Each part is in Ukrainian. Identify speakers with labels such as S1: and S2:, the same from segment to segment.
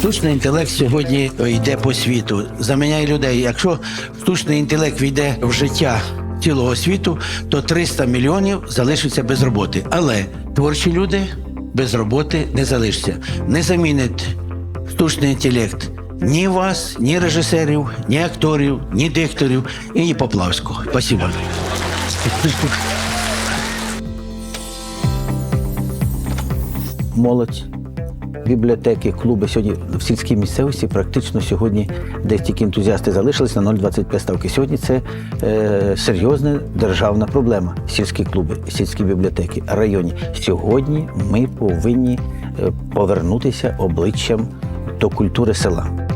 S1: Штучний інтелект сьогодні йде по світу, заміняє людей. Якщо штучний інтелект війде в життя цілого світу, то 300 мільйонів залишаться без роботи. Але творчі люди без роботи не залишаться. Не замінить штучний інтелект ні вас, ні режисерів, ні акторів, ні дикторів і ні Поплавського. Спасибо.
S2: молодь, бібліотеки, клуби сьогодні в сільській місцевості практично сьогодні десь тільки ентузіасти залишились на 0,25 ставки. Сьогодні це е, серйозна державна проблема. Сільські клуби, сільські бібліотеки, районі. Сьогодні ми повинні е, повернутися обличчям до культури села.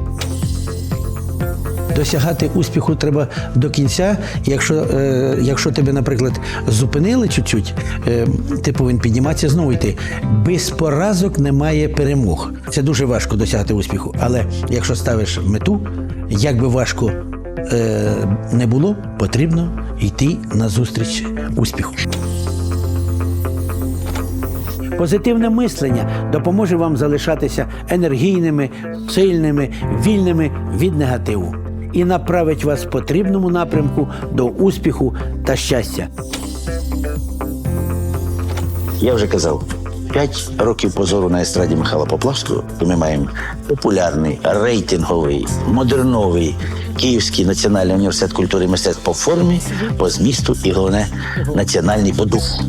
S1: Досягати успіху треба до кінця. Якщо, е, якщо тебе, наприклад, зупинили чуть-чуть, е, ти повинен підніматися знову йти. Без поразок немає перемог. Це дуже важко досягати успіху. Але якщо ставиш мету, як би важко е, не було, потрібно йти назустріч успіху. Позитивне мислення допоможе вам залишатися енергійними, сильними, вільними від негативу і направить вас в потрібному напрямку до успіху та щастя.
S2: Я вже казав, п'ять років позору на естраді Михайла Поплавського, ми маємо популярний, рейтинговий, модерновий Київський національний університет культури і мистецтв по формі, по змісту і головне національний по духу.